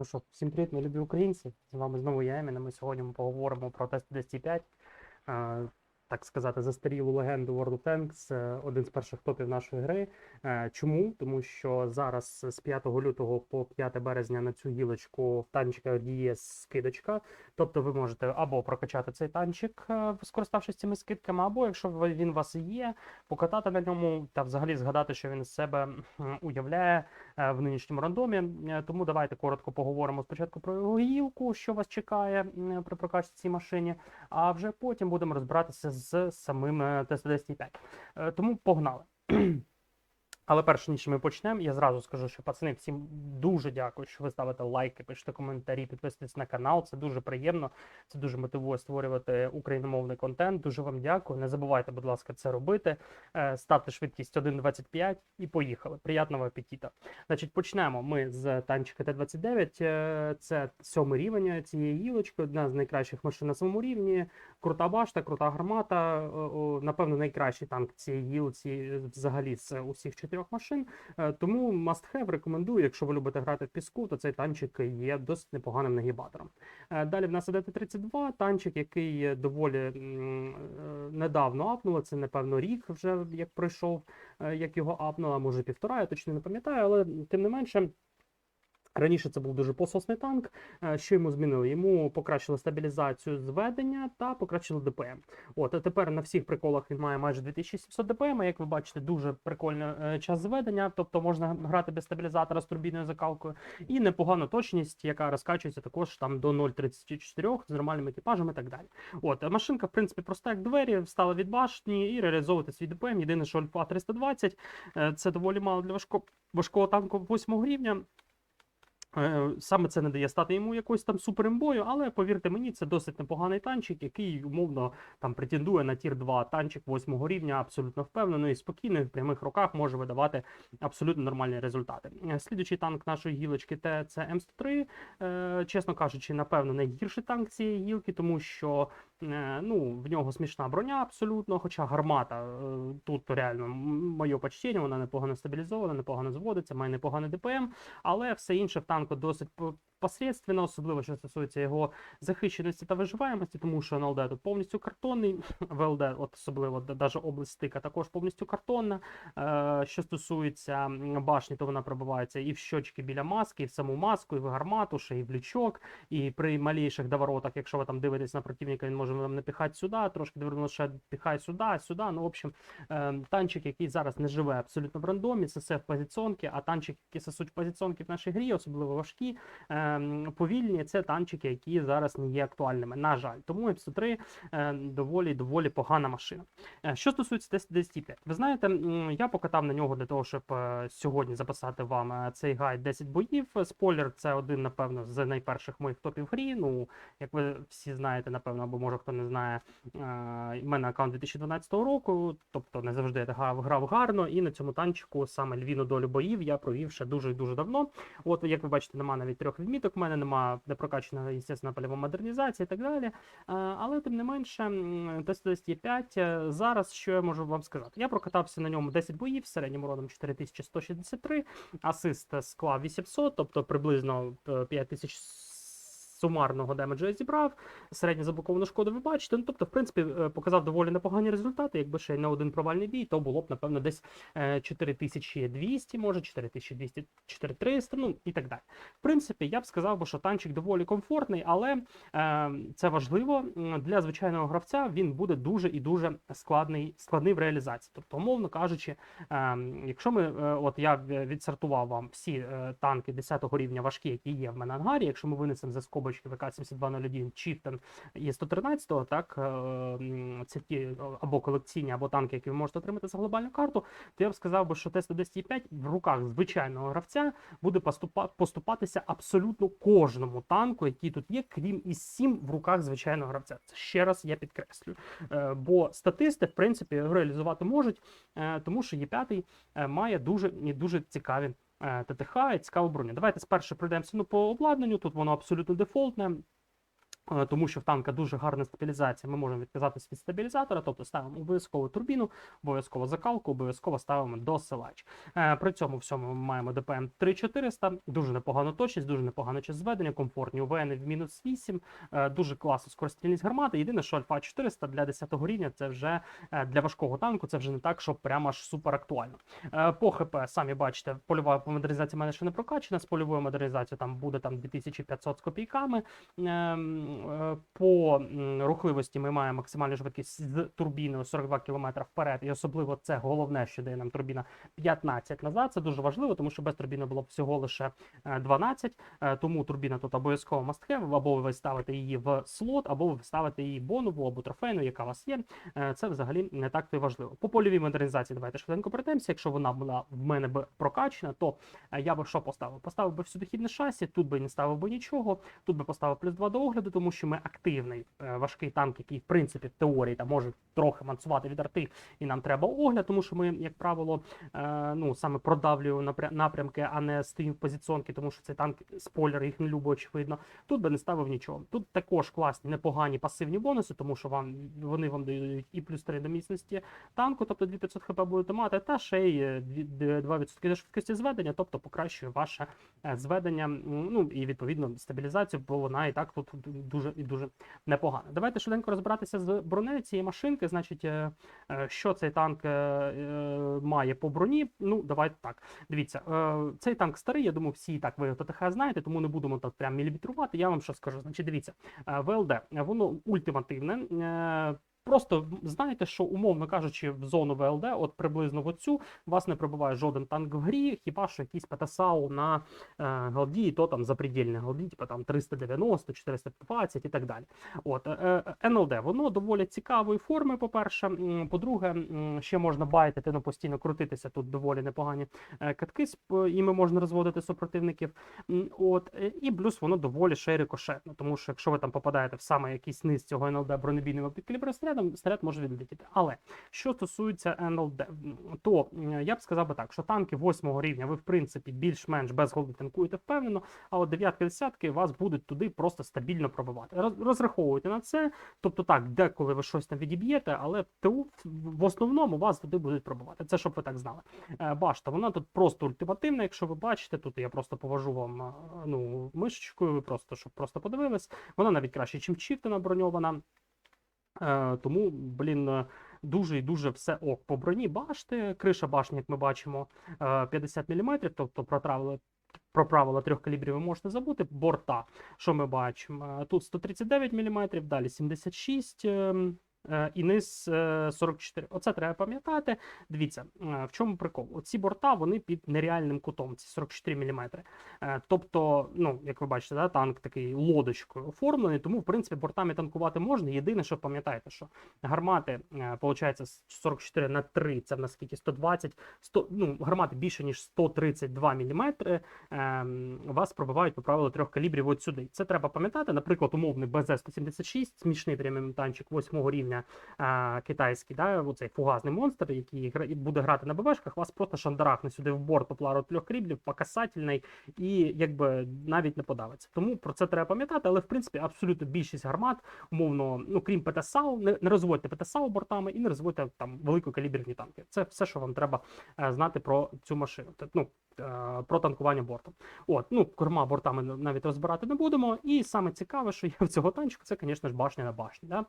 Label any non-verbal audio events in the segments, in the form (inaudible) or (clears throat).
Ну що, всім привіт, мої любі українці. З вами знову я Емін. Ми сьогодні поговоримо про тест 205. Так сказати, застарілу легенду World of Tanks, е, один з перших топів нашої гри. Е, Чому? Тому що зараз з 5 лютого по 5 березня на цю гілочку в танчика діє скидочка. Тобто ви можете або прокачати цей танчик, е, скориставшись цими скидками, або якщо він у вас є, покатати на ньому та взагалі згадати, що він з себе уявляє в нинішньому рандомі. Тому давайте коротко поговоримо спочатку про його гілку, що вас чекає при прокачці цій машині, а вже потім будемо розбиратися з самим е, Т-105. Е, Тому погнали. (clears throat) Але перш ніж ми почнемо, я зразу скажу, що пацани, всім дуже дякую, що ви ставите лайки, пишете коментарі, підписуєтесь на канал. Це дуже приємно. Це дуже мотивує створювати україномовний контент. Дуже вам дякую. Не забувайте, будь ласка, це робити. Е, Ставте швидкість 1.25 і поїхали. Приятного апетита. Значить, почнемо ми з танчика Т-29. Е, Це сьомий рівень цієї гілочки, одна з найкращих машин на своєму рівні. Крута башта, крута гармата. Напевно, найкращий танк цієї гілці е, взагалі з усіх чотирьох машин. Е, Тому must have рекомендую, якщо ви любите грати в піску, то цей танчик є досить непоганим нагібатором. Е, Далі в нас іде Т-32, танчик, який доволі е, недавно апнули. Це, напевно, рік вже як пройшов, як його апнула, може півтора, я точно не пам'ятаю, але тим не менше. Раніше це був дуже пососний танк. Е, Що йому змінили? Йому покращили стабілізацію зведення та покращили ДПМ. От, а тепер на всіх приколах він має майже 2700 ДПМ. Як ви бачите, дуже прикольний е, час зведення, тобто можна грати без стабілізатора з турбінною закалкою. І непогана точність, яка розкачується також там до 0,34 з нормальним екіпажем і так далі. От, машинка, в принципі, проста як двері, встала від башні і реалізовувати свій ДПМ. Єдине, що Альфа 320 е, це доволі мало для важко, важкого танку 8 рівня. Е, Саме це не дає стати йому якоюсь там суперімбою, але повірте мені, це досить непоганий танчик, який умовно там претендує на тір 2 танчик 8 рівня, абсолютно впевнено і спокійно, в прямих руках може видавати абсолютно нормальні результати. Е, Слідуючий танк нашої гілочки це М103. Е, Чесно кажучи, напевно, найгірший танк цієї гілки, тому що ну, в нього смішна броня абсолютно, хоча гармата е, тут реально моє почтіння, вона непогано стабілізована, непогано зводиться, має непоганий ДПМ, але все інше в танку досить по- посередственно, особливо що стосується його захищеності та виживаємості, тому що НЛД тут повністю картонний, (laughs) ВЛД, от особливо навіть область стика, також повністю картонна. Е, що стосується башні, то вона пробивається і в щочки біля маски, і в саму маску, і в гармату, ще і в лючок, і при малейших доворотах, якщо ви там дивитесь на противника, він може вам напіхати сюди, трошки довернути ще піхає сюди, сюди. Ну, в общем, е, танчик, який зараз не живе абсолютно в рандомі, це все в позиціонки, а танчики, які сосуть позиціонки в нашій грі, особливо важкі, е, повільні, це танчики, які зараз не є актуальними. На жаль, тому М103 е, доволі доволі погана машина. Е, Що стосується Т-105, ви знаєте, я покатав на нього для того, щоб е, сьогодні записати вам е, цей гайд 10 боїв. Спойлер, це один, напевно, з найперших моїх топів грі. Ну, як ви всі знаєте, напевно, або може хто не знає, в мене аккаунт 2012 року, тобто не завжди я грав, гарно, і на цьому танчику саме львіну долю боїв я провів ще дуже дуже давно. От, як ви бачите, нема навіть трьох відміток, в мене немає не прокачана, звісно, польова модернізація і так далі. Е, Але тим не менше, м, Т-105 е, зараз що я можу вам сказати? Я прокатався на ньому 10 боїв, середнім родом 4163, асист склав 800, тобто приблизно е, 5000 сумарного демеджу я зібрав. Середню заблоковану шкоду ви бачите. Ну, тобто, в принципі, е, показав доволі непогані результати. Якби ще не один провальний бій, то було б, напевно, десь е, 4200, може, 4200, 4300, ну і так далі. В принципі, я б сказав, що танчик доволі комфортний, але е, це важливо. Для звичайного гравця він буде дуже і дуже складний, складний в реалізації. Тобто, умовно кажучи, е, якщо ми, е, от я відсортував вам всі е, танки 10 рівня важкі, які є в мене ангарі, якщо ми винесемо за скобочки ВК-7201 Chieftain і 113, так, е, це ті або колекційні, або танки, які ви можете отримати за глобальну карту, то я б сказав, би, що Т-105 в руках звичайного гравця буде поступатися абсолютно кожному танку, який тут є, крім із 7 в руках звичайного гравця. Це ще раз я підкреслюю. Е, Бо статисти, в принципі, реалізувати можуть, е, тому що Є5 е, має дуже і дуже цікаві. Е, ТТХ і цікаву броню. Давайте спершу пройдемося ну, по обладнанню. Тут воно абсолютно дефолтне. Е, Тому що в танка дуже гарна стабілізація. Ми можемо відказатися від стабілізатора, тобто ставимо обов'язково турбіну, обов'язково закалку, обов'язково ставимо досилач. Е, При цьому всьому ми маємо ДПМ 3400, дуже непогану точність, дуже непогано час зведення, комфортні УВН в мінус 8, е, дуже класна скоростільність гармати. Єдине, що Альфа 400 для 10 рівня це вже для важкого танку, це вже не так, що прямо аж супер актуально. По ХП, самі бачите, польова модернізація в мене ще не прокачана. З польовою модернізацією там буде там 2500 з копійками. Е, По рухливості ми маємо максимальну швидкість з турбіною 42 км вперед, і особливо це головне, що дає нам турбіна 15 назад. Це дуже важливо, тому що без турбіни було б всього лише е, 12. е, Тому турбіна тут обов'язково have, або ви ставите її в слот, або ви ставите її бонову або трофейну, яка у вас є. Е, Це взагалі не так то й важливо. По польовій модернізації давайте швиденько пройдемося. Якщо вона була в мене б прокачана, то е, я би що поставив? Поставив би всюдохідне шасі, тут би не ставив би нічого. Тут би поставив плюс 2 до огляду, тому що ми активний е, важкий танк, який в принципі в теорії там може трохи мансувати від арти, і нам треба огляд, тому що ми, як правило, е, ну саме продавлюємо напря- напрямки, а не стоїмо в позиціонки, тому що цей танк спойлер їх не любить, очевидно. Тут би не ставив нічого. Тут також класні, непогані пасивні бонуси, тому що вам вони вам дають і плюс 3 до міцності танку, тобто 2500 хп будете мати, та ще й е, дві- д- 2% до швидкості зведення, тобто покращує ваше е, зведення, ну і відповідно стабілізацію, бо вона і так тут дуже і дуже непогано. Давайте швиденько розбиратися з бронею цієї машинки. Значить, е, е, що цей танк е, має по броні. Ну, давайте так. Дивіться, цей танк старий, я думаю, всі і так ви ТТХ знаєте, тому не будемо так прям міліметрувати. Я вам що скажу. Значить, дивіться, ВЛД, воно ультимативне. Е, Просто знаєте, що умовно кажучи, в зону ВЛД, от приблизно в оцю, вас не пробиває жоден танк в грі, хіба що якийсь ПТСАУ на е, галді, і то там запредельне галді, типу там 390, 420 і так далі. От е, е, НЛД, воно доволі цікавої форми. По-перше, по-друге, ще можна байтити, ну постійно крутитися. Тут доволі непогані е, катки, сп- іми можна розводити супротивників. От е, і плюс воно доволі ще тому що якщо ви там попадаєте в саме якийсь низ цього НЛД бронебійним підкаліброснарядом, снаряд може відлетіти. Але що стосується НЛД, то я б сказав би так, що танки 8 рівня ви в принципі більш-менш без танкуєте впевнено, а от дев'ятки десятки вас будуть туди просто стабільно пробивати. Роз- Розраховуйте на це. Тобто так, деколи ви щось там відіб'єте, але ТУ в- основному вас туди будуть пробивати. Це щоб ви так знали. Е, Башта, вона тут просто ультимативна. Якщо ви бачите, тут я просто повожу вам е, ну, мишечкою, ви просто щоб просто подивились. Вона навіть краще, ніж чіфтена броньована. Е, тому, блін, е, дуже і дуже все ок. По броні башти, криша башні, як ми бачимо, е, 50 мм, тобто про правила, про правила трьох калібрів ви можете забути. Борта, що ми бачимо? Е, Тут 139 мм, далі 76 ем, е, і низ е, 44. Оце треба пам'ятати. Дивіться, е, в чому прикол? Оці борта вони під нереальним кутом, ці 44 мм. Е, Тобто, ну, як ви бачите, да, танк такий лодочкою оформлений, тому в принципі бортами танкувати можна. Єдине, що пам'ятаєте, що гармати, е, з 44 на 3, це в нас скільки 120, 100, ну, гармати більше ніж 132 мм, ем, вас пробивають по правилу трьох калібрів от сюди. Це треба пам'ятати. Наприклад, умовний БЗ-176, смішний прямий танчик 8 рівня е, китайський, да, оцей фугасний монстр, який буде грати на ББшках, вас просто шандарахне сюди в борт по трьох калібрів, по касательний, і якби навіть не подавиться. Тому про це треба пам'ятати, але в принципі абсолютно більшість гармат, умовно, ну крім ПТСАУ, не, не розводьте ПТСАУ бортами і не розводьте там великокаліберні танки. Це все, що вам треба е, знати про цю машину. Ну, про танкування бортом. От, ну, корма бортами навіть розбирати не будемо. І саме цікаве, що (laughs) є в цього танчика, це, звісно ж, башня на башні, да?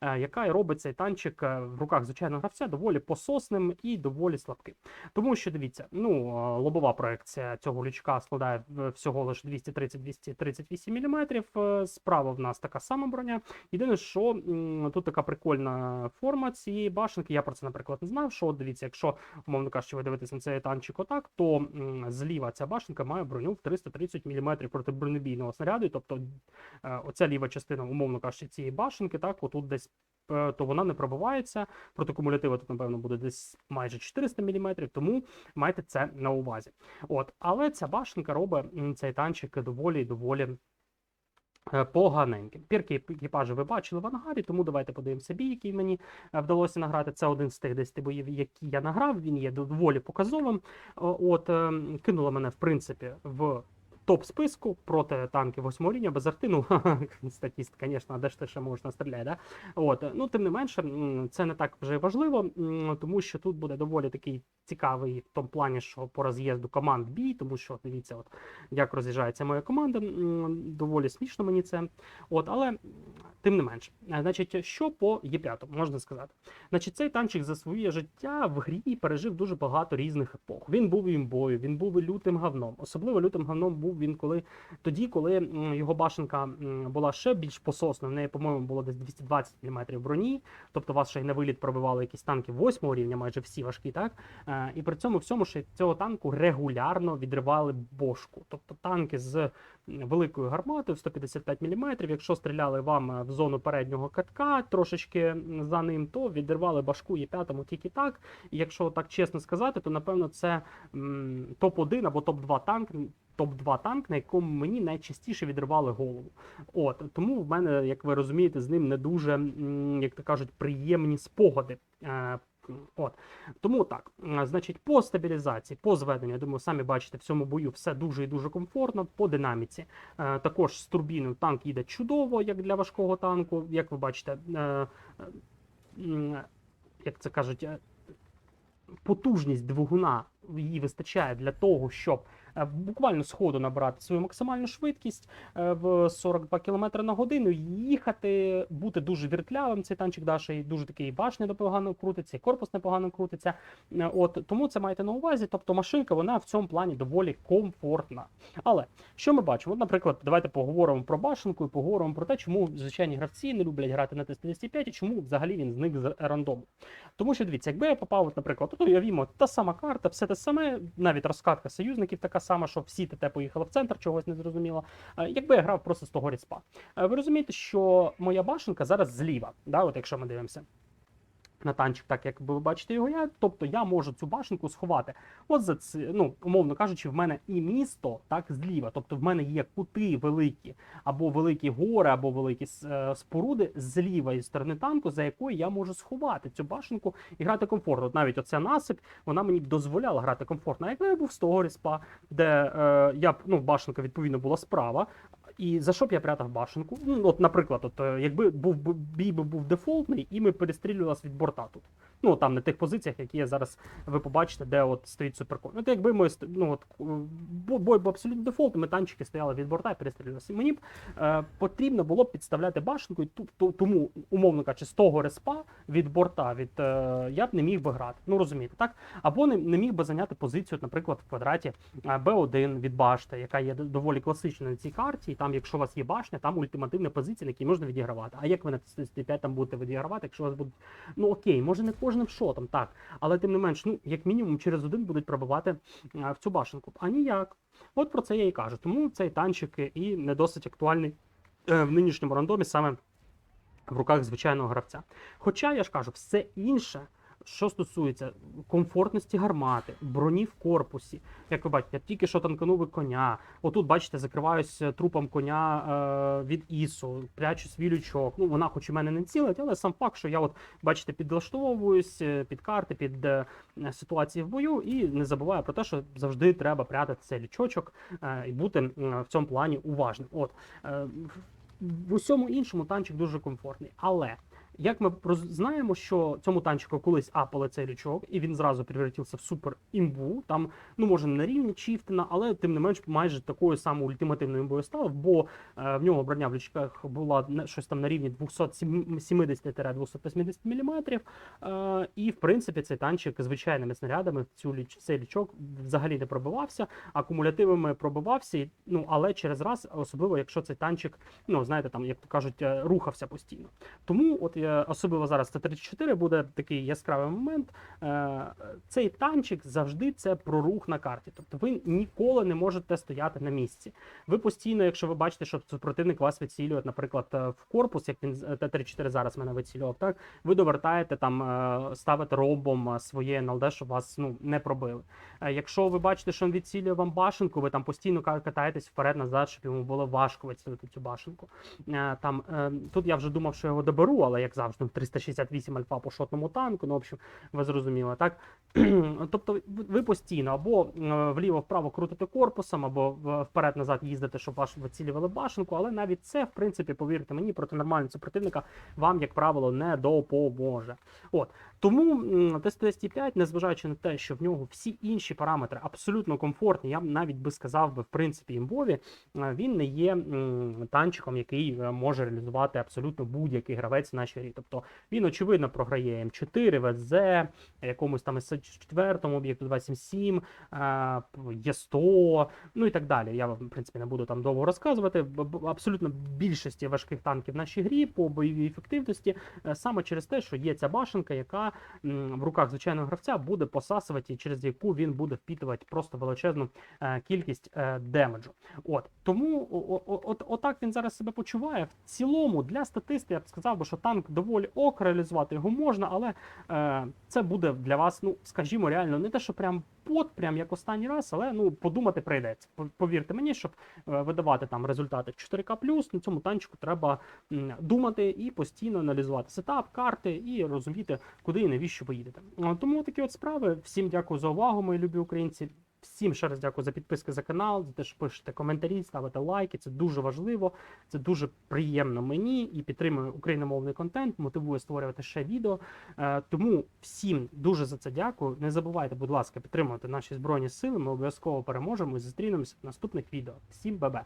е, яка і робить цей танчик е, в руках звичайного гравця доволі пососним і доволі слабким. Тому що дивіться, ну е, лобова проекція цього лючка складає всього лише 230-238 мм. Справа в нас така сама броня. Єдине, що тут така прикольна форма цієї башенки. Я про це, наприклад, не знав. Що дивіться, якщо умовно кажучи, ви дивитесь на цей танчик отак, то зліва ця башенка має броню в 330 мм проти бронебійного снаряду. Тобто е, оця ліва частина, умовно кажучи, цієї башенки, так, отут десь. е, То вона не пробивається. Проти кумулятива тут, напевно, буде десь майже 400 мм, тому майте це на увазі. От, але ця башенка робить цей танчик доволі доволі. Е, Поганеньким. Пірки екіпажу ви бачили в ангарі, тому давайте подивимося бій, який мені е, вдалося награти. Це один з тих 10 боїв, які я награв. Він є доволі показовим. От кинуло кинула мене, в принципі, в топ списку проти танків 8 рівня без арти. Ну, (laughs) статістика, звісно, де ж ти ще можеш настріляти, да? От, ну, тим не менше, це не так вже важливо, тому що тут буде доволі такий цікавий в тому плані, що по роз'їзду команд бій, тому що дивіться, от як роз'їжджається моя команда. Доволі смішно мені це. От, але тим не менше, Е, значить, що по Є5 можна сказати? Значить, цей танчик за своє життя в грі пережив дуже багато різних епох. Він був імбою, він був лютим говном. Особливо лютим говном був він коли тоді, коли його башенка була ще більш пососна. В неї, по-моєму, було десь 220 мм броні. Тобто вас ще й на виліт пробивали якісь танки 8 рівня, майже всі важкі, так? Е, і при цьому всьому ще цього танку регулярно відривали бошку. Тобто танки з великою гарматою в 155 мм, якщо стріляли вам е, в зону переднього катка, трошечки за ним, то відривали башку Є5 тільки так. І якщо так чесно сказати, то напевно це м, топ-1 або топ-2 танк. Топ-2 танк, на якому мені найчастіше відривали голову. От тому в мене, як ви розумієте, з ним не дуже, як то кажуть, приємні спогади. Е, От тому так, значить, по стабілізації, по зведенню, я думаю, самі бачите, в цьому бою все дуже і дуже комфортно. По динаміці е, також з турбіною танк їде чудово, як для важкого танку. Як ви бачите, е, як це кажуть, потужність двигуна її вистачає для того, щоб е, буквально сходу набрати свою максимальну швидкість е, в 42 км на годину, їхати, бути дуже віртлявим. Цей танчик Даша і дуже такий башня непогано крутиться, і корпус непогано крутиться. Е, От тому це маєте на увазі. Тобто машинка вона в цьому плані доволі комфортна. Але що ми бачимо? От, наприклад, давайте поговоримо про башенку і поговоримо про те, чому звичайні гравці не люблять грати на Т-205 і чому взагалі він зник з рандому. Тому що дивіться, якби я попав, от, наприклад, тут уявімо, та сама карта, все те саме, навіть розкатка союзників така сама, що всі ТТ поїхали в центр, чогось не зрозуміло. Е, Якби я грав просто з того ріспа. Е, Ви розумієте, що моя башенка зараз зліва, да, от якщо ми дивимося. На танчик, так як ви бачите його я, тобто я можу цю башенку сховати. От за це, ну, умовно кажучи, в мене і місто так зліва. Тобто в мене є кути великі, або великі гори, або великі е, споруди з лівої сторони танку, за якою я можу сховати цю башенку і грати комфортно. От навіть оця насип, вона мені б дозволяла грати комфортно. А якби я був з того ріспа, де е, я ну, башенка відповідно була справа. І за що б я прятав башенку? Ну, от, наприклад, от, е, якби був бій би був дефолтний, і ми перестрілювалися від борта тут. Ну, там на тих позиціях, які я зараз ви побачите, де от стоїть суперкон. От якби ми ну, от, е, бой був абсолютно дефолтний, ми танчики стояли від борта і перестрілювалися. Мені б е, потрібно було б підставляти башенку, і тому, умовно кажучи, з того респа від борта, від, е, я б не міг би грати. Ну розумієте, так? Або не, не міг би зайняти позицію, наприклад, в квадраті е, Б1 від башти, яка є доволі класична на цій карті. І там, якщо у вас є башня, там ультимативна позиція, на якій можна відігравати. А як ви на 5 там будете відігравати, якщо у вас будуть. Ну окей, може не кожним шотом, так. Але тим не менш, ну, як мінімум, через один будуть пробивати е, в цю башенку. А ніяк. От про це я і кажу. Тому цей танчик і не досить актуальний е, в нинішньому рандомі саме в руках звичайного гравця. Хоча я ж кажу, все інше. Що стосується комфортності гармати, броні в корпусі, як ви бачите, я тільки що танканув коня. Отут, бачите, закриваюсь е, трупом коня е, від ісу, прячу свій лючок. Ну, вона хоч і мене не цілить, але сам факт, що я, от, бачите, підлаштовуюсь е, під карти, під е, ситуації в бою, і не забуваю про те, що завжди треба прятати цей лючочок е, і бути м, в цьому плані уважним. От, е, в усьому іншому танчик дуже комфортний. Але як ми знаємо, що цьому танчику колись апали цей лючок, і він зразу превратився в супер імбу. Там, ну може не на рівні Чіфтена, але тим не менш майже такою самою ультимативною імбою став, бо е, в нього броня в лючках була не- щось там на рівні 270-280 мм. Е, і в принципі цей танчик звичайними снарядами в цю ліч, цей лючок взагалі не пробивався, акумулятивами пробивався, ну але через раз, особливо якщо цей танчик, ну знаєте, там як то кажуть, е, рухався постійно. Тому, от особливо зараз Т-34 буде такий яскравий момент. Е, цей танчик завжди це про рух на карті. Тобто ви ніколи не можете стояти на місці. Ви постійно, якщо ви бачите, що супротивник вас вицілює, наприклад, е, в корпус, як він Т-34 зараз мене вицілював, так ви довертаєте там, е, ставите робом е, своє НЛД, щоб вас ну не пробили. Е, Якщо ви бачите, що він відцілює вам башенку, ви там постійно катаєтесь вперед-назад, щоб йому було важко вицілити цю башенку. Е, Там е, тут я вже думав, що його доберу, але як як завжди, 368 альфа по шотному танку. Ну, в общем, ви зрозуміли, так? (clears throat) тобто ви- постійно або е, вліво-вправо крутите корпусом, або вперед-назад їздите, щоб ваш вицілювали башенку, але навіть це, в принципі, повірте мені, проти нормального супротивника вам, як правило, не допоможе. От тому м, Т-105, незважаючи на те, що в нього всі інші параметри абсолютно комфортні, я б навіть би сказав би, в принципі, імбові, е, він не є танчиком, який е, може реалізувати абсолютно будь-який гравець в нашій грі. Тобто він, очевидно, програє М4, ВЗ, якомусь там С4 об'єкту 277, е, Є100, ну і так далі. Я в принципі, не буду там довго розказувати. Абсолютно більшості важких танків в нашій грі по бойовій ефективності, е, саме через те, що є ця башенка, яка в руках звичайного гравця буде посасувати, і через яку він буде впітувати просто величезну е, кількість демеджу. От тому о- о- от, отак він зараз себе почуває. В цілому для статисти я б сказав що танк доволі ок, реалізувати його можна, але е, це буде для вас, ну скажімо, реально не те, що прям пот, прям як останній раз, але ну подумати прийдеться. Повірте мені, щоб е, видавати там результати 4К+, на цьому танчику треба думати і постійно аналізувати сетап, карти і розуміти, куди і навіщо ви їдете. Е, Тому такі от справи. Всім дякую за увагу, мої любі українці. Всім ще раз дякую за підписки за канал, за те, що пишете коментарі, ставите лайки. Це дуже важливо, це дуже приємно мені і підтримує україномовний контент, мотивує створювати ще відео. Е, тому всім дуже за це дякую. Не забувайте, будь ласка, підтримувати наші збройні сили. Ми обов'язково переможемо і зустрінемося в наступних відео. Всім бабе!